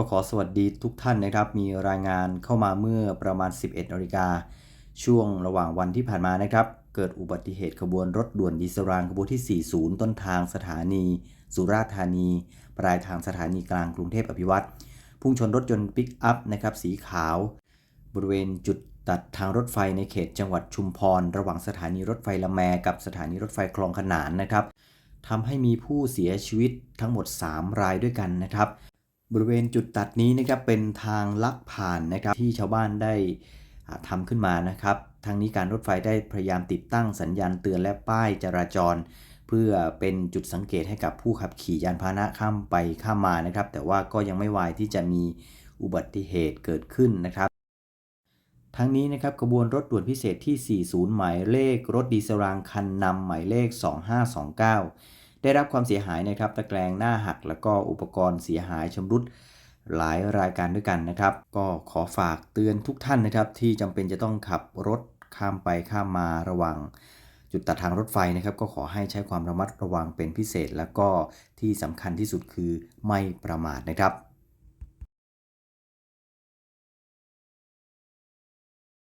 ก็ขอสวัสดีทุกท่านนะครับ มีรายงานเข้ามาเมื่อประมาณ 11นาฬิกาช่วงระหว่างวันที่ผ่านมานะครับ เกิดอุบัติเหตุขบวนรถด่วนดีเซลรางขบวนที่ 40 ต้นทางสถานี สุราษฎร์ธานี ปลายทางสถานีกลางกรุงเทพอภิวัตรพุ่งชนรถยนต์ปิกอัพนะครับสีขาว บริเวณจุดตัดทางรถไฟในเขตจังหวัดชุมพร ระหว่างสถานีรถไฟละแมกับสถานีรถไฟคลองขนานนะครับทำให้มีผู้เสียชีวิตทั้งหมด 3 รายด้วยกันนะครับ บริเวณจุดตัดนี้นะครับเป็นทางลักผ่านนะครับที่ชาวบ้านได้อ่าทำขึ้นมานะครับทางนี้การรถไฟได้พยายามติดตั้งสัญญาณเตือนและป้ายจราจร เพื่อเป็นจุดสังเกตให้กับผู้ขับขี่ยานพาหนะข้ามไปข้ามมานะครับ แต่ว่าก็ยังไม่วายที่จะมีอุบัติเหตุเกิดขึ้นนะครับ ทั้งนี้นะครับขบวนรถด่วนพิเศษที่ 40 หมายเลขรถดีเซลรางคันนำหมายเลข 2529 ได้รับความเสียหายนะครับ ตะแกรงหน้าหัก แล้วก็อุปกรณ์เสียหายชำรุดหลายรายการด้วยกันนะครับ ก็ขอฝากเตือนทุกท่านนะครับ ที่จำเป็นจะต้องขับรถข้ามไปข้ามมาระวัง จุดตัดทางรถไฟนะครับ ก็ขอให้ใช้ความระมัดระวังเป็นพิเศษ แล้วก็ที่สำคัญที่สุดคือไม่ประมาทนะครับ